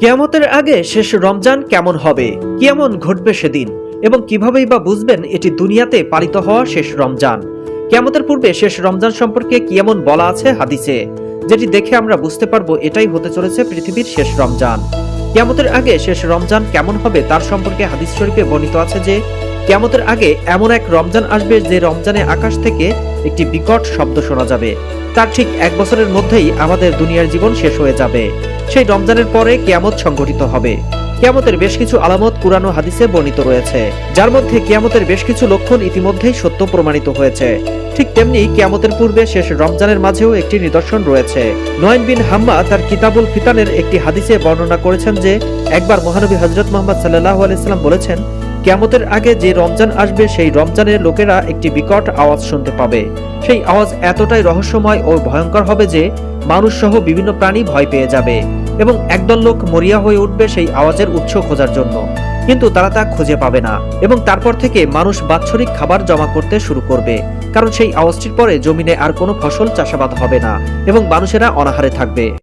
কিয়ামতের আগে শেষ রমজান কেমন হবে? কেমন ঘটবে সেদিন। এবং কিভাবেই বা বুঝবেন এটি দুনিয়াতে পালিত হওয়া শেষ রমজান। কিয়ামতের পূর্বে শেষ রমজান সম্পর্কে কি এমন বলা আছে হাদিসে। যেটি দেখে আমরা বুঝতে পারব এটাই হতে চলেছে পৃথিবীর শেষ রমজান। কিয়ামতের আগে শেষ রমজান কেমন হবে তার সম্পর্কে হাদিস শরীফে বর্ণিত আছে যে, কিয়ামতের আগে এমন এক রমজান আসবে যে রমজানে আকাশ থেকে একটি বিকট শব্দ শোনা যাবে। তার ঠিক এক বছরের মধ্যেই আমাদের দুনিয়ার জীবন শেষ হয়ে যাবে। সেই রমজানের পরে কিয়ামত সংঘটিত হবে। কিয়ামতের বেশ কিছু আলামত কুরআন ও হাদিসে বর্ণিত রয়েছে। যার মধ্যে কিয়ামতের বেশ কিছু লক্ষণ ইতিমধ্যেই সত্য প্রমাণিত হয়েছে। ঠিক তেমনি কিয়ামতের পূর্বে শেষ রমজানের মাঝেও একটি নিদর্শন রয়েছে। নয়ন বিন হাম্মা তার কিতাবুল ফিতানের একটি হাদিসে বর্ণনা করেছেন যে, একবার মহানবী হজরত মোহাম্মদ সাল্লাহ আলাইসাল্লাম বলেছেন, কিয়ামতের আগে যে রমজান আসবে, সেই রমজানের লোকেরা একটি বিকট আওয়াজ শুনতে পাবে। সেই আওয়াজ এতটাই রহস্যময় ও ভয়ঙ্কর হবে যে মানুষ সহ বিভিন্ন প্রাণী ভয় পেয়ে যাবে। এবং একদল লোক মরিয়া হয়ে উঠবে সেই আওয়াজের উৎস খোঁজার জন্য। কিন্তু তারা তা খুঁজে পাবে না এবং তারপর থেকে মানুষ বাৎসরিক খাবার জমা করতে শুরু করবে। কারণ সেই আওয়াজটির পরে জমিনে আর কোনো ফসল চাষাবাদ হবে না এবং মানুষেরা অনাহারে থাকবে।